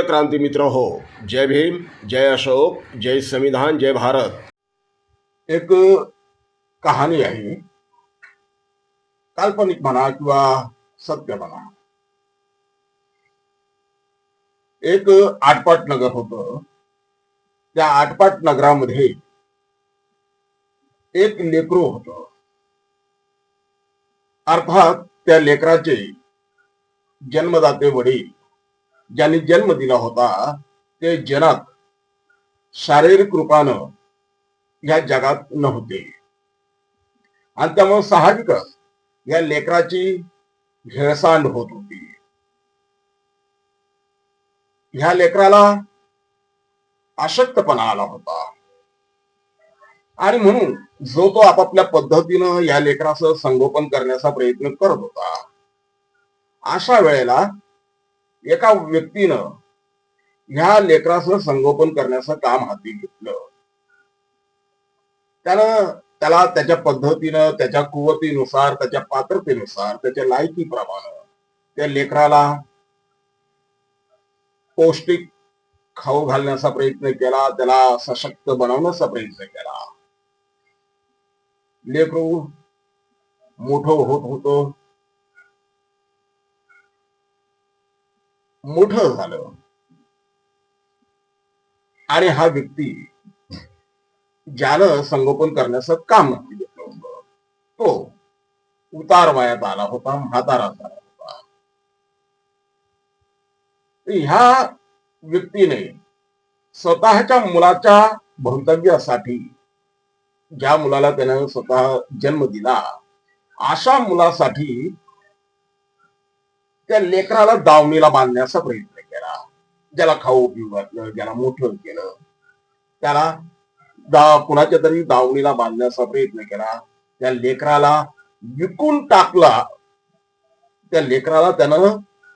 प्रिय क्रांती मित्र हो जय भीम जय अशोक जय संविधान जय भारत. एक कहाणी आहे काल्पनिक म्हणा किंवा सत्य म्हणा एक आटपाट नगर होत. त्या आटपाट नगरामध्ये एक लेकरू होत. अर्थात त्या लेकराचे जन्मदाते वडील ज्यांनी जन्म दिला होता ते जनात शारीरिक रूपानं या जगात नव्हते. आणि त्यामुळे साहजिकच या लेकराची हेळसांड होत होती. ह्या लेकराला अशक्तपणा आला होता. आणि म्हणून जो तो आपापल्या पद्धतीनं या लेकराचं संगोपन करण्याचा प्रयत्न करत होता अशा वेळेला एका व्यक्तीनं ह्या लेकराचं संगोपन करण्याचं काम हाती घेतलं. त्यानं त्याला त्याच्या पद्धतीनं त्याच्या कुवतीनुसार त्याच्या पात्रतेनुसार त्याच्या लायकीप्रमाणे त्या लेकराला पौष्टिक खाऊ घालण्याचा प्रयत्न केला त्याला सशक्त बनवण्याचा प्रयत्न केला. लेकरू मोठं होत होतं. मोठ झालं. आणि हा व्यक्ती ज्यानं संगोपन करण्याचं काम घेतलं होतं तो उतार वयात आला होता म्हातारा झाला होता. ह्या व्यक्तीने स्वतःच्या मुलाच्या भवितव्यासाठी ज्या मुलाला त्यानं स्वतः जन्म दिला अशा मुलासाठी त्या लेकराला दावणीला बांधण्याचा प्रयत्न केला. ज्याला खाऊ पिऊ घातलं ज्याला मोठं केलं. त्याला दा कुणाच्या तरी दावणीला बांधण्याचा प्रयत्न केला. त्या लेकराला विकून टाकला. त्या लेकराला त्यानं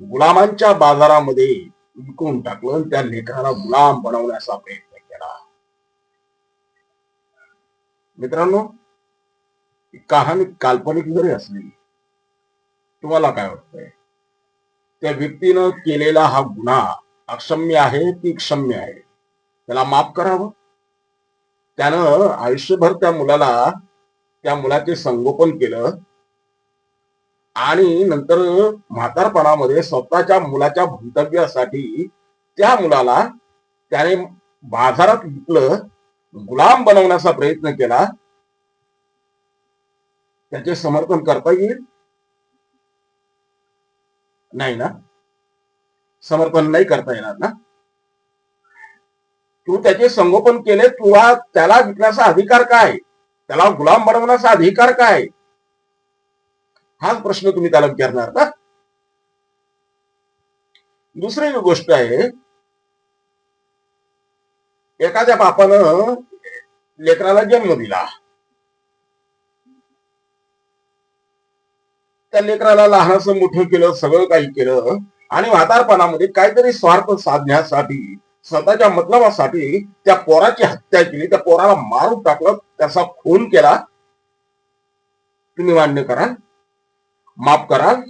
गुलामांच्या बाजारामध्ये विकून टाकलं त्या लेकराला गुलाम बनवण्याचा प्रयत्न केला. मित्रांनो कहाणी काल्पनिक जरी असली तुम्हाला काय वाटतंय? त्या व्यक्तीनं केलेला हा गुन्हा अक्षम्य आहे की क्षम्य आहे? त्याला माफ करावं? त्यानं आयुष्यभर त्या मुलाला त्या मुलाचे संगोपन केलं आणि नंतर म्हातारपणामध्ये स्वतःच्या मुलाच्या भवितव्यासाठी त्या मुलाला त्याने बाजारात विकलं गुलाम बनवण्याचा प्रयत्न केला. त्याचे समर्थन करता येईल? नाही ना? समर्पण नाही करता येणार ना? तू त्याचे संगोपन केले तुला त्याला विकण्याचा अधिकार काय? त्याला गुलाम बनवण्याचा अधिकार काय? हाच प्रश्न तुम्ही त्याला विचारणार का दुसरी गोष्ट आहे एखाद्या बापानं लेकराला जन्म दिला. त्या लेकराला लहानसं मोठं केलं सगळं काही केलं आणि म्हातारपणामध्ये काहीतरी स्वार्थ साधण्यासाठी स्वतःच्या मतलबासाठी त्या पोराची हत्या केली त्या पोराला मारून टाकलं त्याचा खून केला. तुम्ही मान्य करा माफ कराल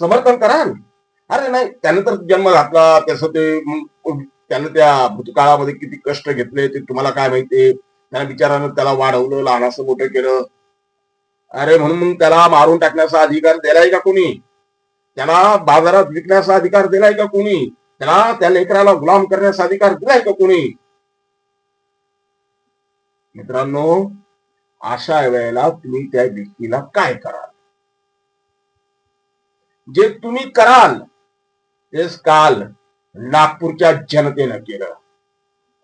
समर्थन कराल. अरे नाही त्याने तर जन्म घातला त्याचं ते त्यानं त्या भूतकाळामध्ये किती कष्ट घेतले ते तुम्हाला काय माहितीये त्याने बिचारानं त्याला वाढवलं लहानाचं मोठं केलं. अरे म्हणून मग त्याला मारून टाकण्याचा अधिकार दिलाय का कोणी? त्याला बाजारात विकण्याचा अधिकार दिलाय का कोणी? त्याला त्या लेकराला गुलाम करण्याचा अधिकार दिलाय का कोणी? मित्रांनो अशा वेळेला तुम्ही त्या व्यक्तीला काय कराल? जे तुम्ही कराल तेच काल नागपूरच्या जनतेनं केलं.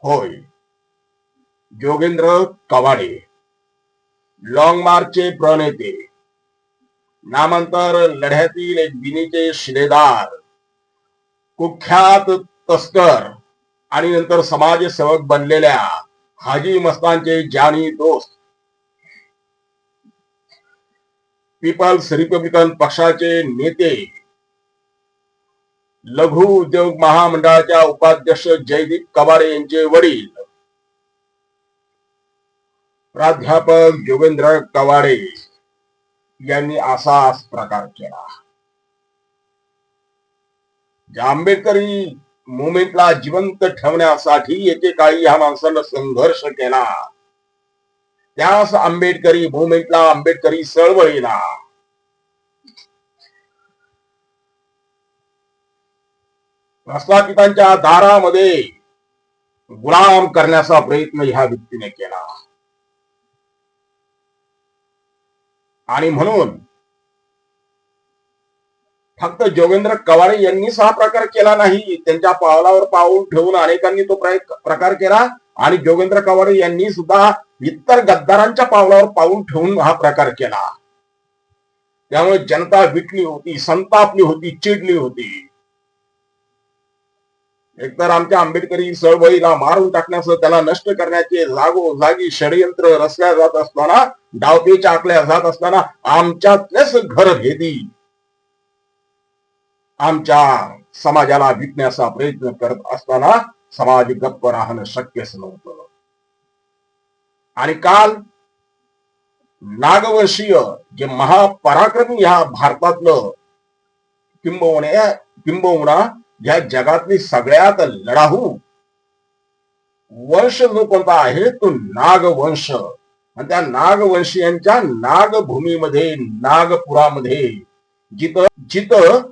होय. जोगेंद्र कवाडे. लॉंग मार्चचे प्रणेते. नामांतर लढ्यातील एक बिनीचे शिलेदार कुख्यात तस्कर आणि नंतर समाजसेवक बनलेल्या हाजी मस्तानचे जानी दोस्त. पीपल्स रिपब्लिकन पक्षाचे नेते. लघु उद्योग महामंडळाच्या उपाध्यक्ष जयदीप कबाडे यांचे वडील. प्राध्यापक जोगेंद्र कवाडे यांनी असाच प्रकार केला. ज्या आंबेडकरी मुवमेंटला जिवंत ठेवण्यासाठी एकेकाळी ह्या माणसानं संघर्ष केला. त्याच आंबेडकरी मुवमेंटला आंबेडकरी चळवळीला. प्रस्थापितांच्या दारामध्ये गुलाम करण्याचा प्रयत्न ह्या व्यक्तीने केला. आणि म्हणून फक्त जोगेंद्र कवाडे यांनीच हा प्रकार केला नाही. त्यांच्या पावलावर पाऊल ठेवून अनेकांनी तो प्रकार केला. आणि जोगेंद्र कवाडे यांनी सुद्धा इतर गद्दारांच्या पावलावर पाऊल ठेवून हा प्रकार केला. त्यामुळे जनता विटली होती संतापली होती चिडली होती. एकतर आमच्या आंबेडकरी चळवळीला मारून टाकण्याचं त्याला नष्ट करण्याचे जागोजागी षडयंत्र रचल्या जात असताना डावपेच्या आकल्या जात असताना आमच्यातलेच घर भेदी आमच्या समाजाला विकण्याचा प्रयत्न करत असताना समाज गप्प राहणं शक्यच नव्हतं. आणि काल नागवंशीय जे महापराक्रमी ह्या भारतातलं किंबवणे किंबवणा या जगातली सगळ्यात लढाहू वंश जो कोणता आहे? तो नागवंश. आणि त्या नागवंशीयांच्या नागभूमीमध्ये नागपुरामध्ये जिथं जिथं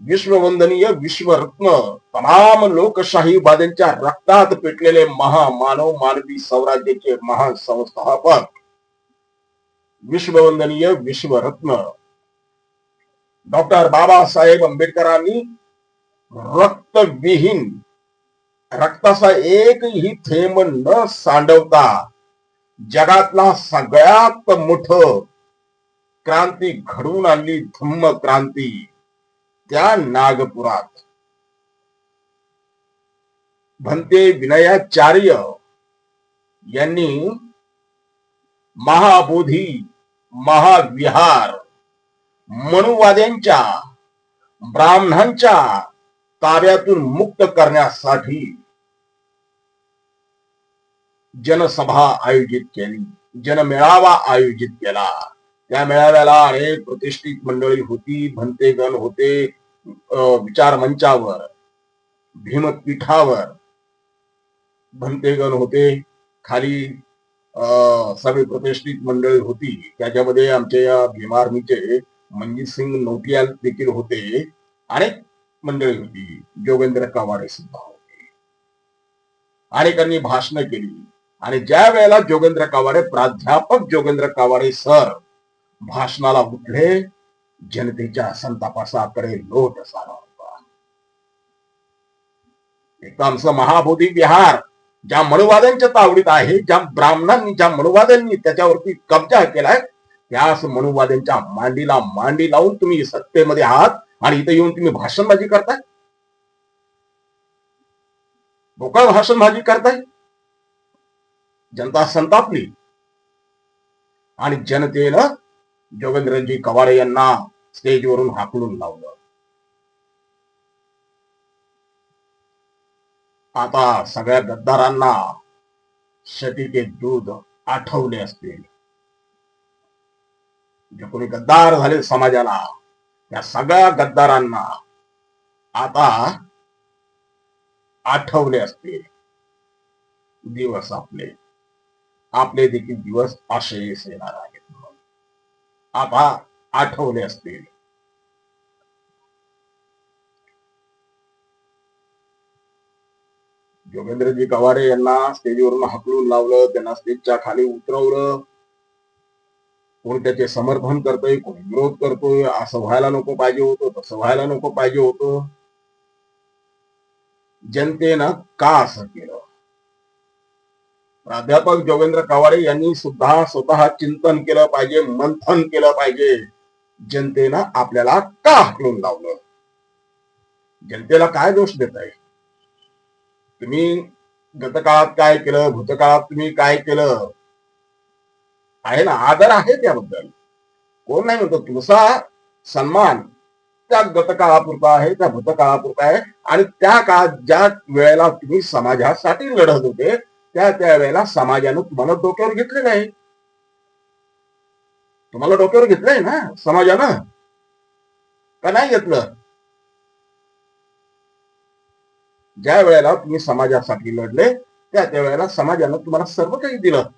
विश्ववंदनीय विश्वरत्न तमाम लोकशाहीवाद्यांच्या रक्तात पेटलेले महामानव मानवी स्वराज्याचे महान संस्थापक विश्ववंदनीय विश्वरत्न. डॉक्टर बाबासाहेब आंबेडकरांनी रक्तविहीन रक्ताचा एकही थेंब न सांडवता जगातला सगळ्यात मोठ क्रांती घडवून आणली धम्म क्रांती त्या नागपुरात. भंते विनयाचार्य यांनी महाबोधी महाविहार मनुवाद्यांच्या ब्राह्मणांच्या ताब्यातून मुक्त करण्यासाठी जनसभा आयोजित केली. जनमेळावा आयोजित केला. त्या मेळाव्याला अनेक प्रतिष्ठित मंडळी होती. भंतेगण होते विचार मंचावर भीमपीठावर. भंतेगण होते. खाली अं, सगळी प्रतिष्ठित मंडळी होती. त्याच्यामध्ये आमच्या या भीम आर्मीचे सिंग नोटियाल देखील होते. अनेक मंडळी होती. जोगेंद्र कवाडे सुद्धा होते. अनेकांनी भाषण केली. आणि ज्या वेळेला जोगेंद्र कावाडे प्राध्यापक जोगेंद्र कवाडे सर भाषणाला उठले जनतेच्या संतापासाकडे लोट झाला एक आमचं महाबोधी विहार ज्या मनुवाद्यांच्या तावडीत आहे ज्या ब्राह्मणांनी ज्या मनुवाद्यांनी त्याच्यावरती कब्जा केलाय त्याच मनुवाद्यांच्या मांडीला मांडी लावून तुम्ही सत्तेमध्ये आहात आणि इथे येऊन तुम्ही भाषणबाजी करताय? मोकळ भाषणबाजी करताय? जनता संतापली. आणि जनतेनं जोगेंद्रजी कवाडे यांना स्टेजवरून हाकलून लावलं. आता सगळ्या गद्दारांना शतीचे दूध आठवले असतील. जे कोणी गद्दार झाले समाजाला त्या सगळ्या गद्दारांना आता आठवले असतील. दिवस आपले. आपले देखील दिवस असे येणार आहेत. म्हणून. आता आठवले असतील. जोगेंद्रजी कवाडे यांना स्टेजवरून हकलून लावलं त्यांना स्टेजच्या खाली उतरवलं. कोणी त्याचे समर्थन करतोय कोणी विरोध करतोय असं व्हायला नको पाहिजे होतं तसं व्हायला नको पाहिजे होतं. जनतेनं का असं केलं? प्राध्यापक जोगेंद्र कवाडे यांनी सुद्धा स्वतः चिंतन केलं पाहिजे मंथन केलं पाहिजे. जनतेनं आपल्याला का हकलून लावलं? जनतेला काय दोष देत आहे तुम्ही गतकाळात काय केलं? भूतकाळात तुम्ही काय केलं? आहे ना? आदर आहे त्याबद्दल. कोण नाही म्हणतो तुमचा सन्मान त्या गतकाळापुरता आहे त्या भूतकाळापुरता आहे. आणि त्या काळात ज्या वेळेला तुम्ही समाजासाठी लढत होते त्या त्या वेळेला समाजानं तुम्हाला डोक्यावर घेतलेलं आहे तुम्हाला डोक्यावर घेतलंय ना समाजानं का नाही घेतलं ज्या वेळेला तुम्ही समाजासाठी लढले त्या त्या वेळेला समाजानं तुम्हाला सर्व काही दिलं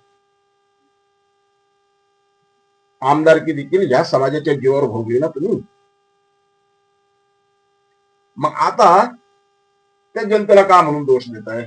आमदारकी देखील या समाजाच्या जीवावर भोगली ना तुम्ही मग आता त्या जनतेला का म्हणून दोष देत आहे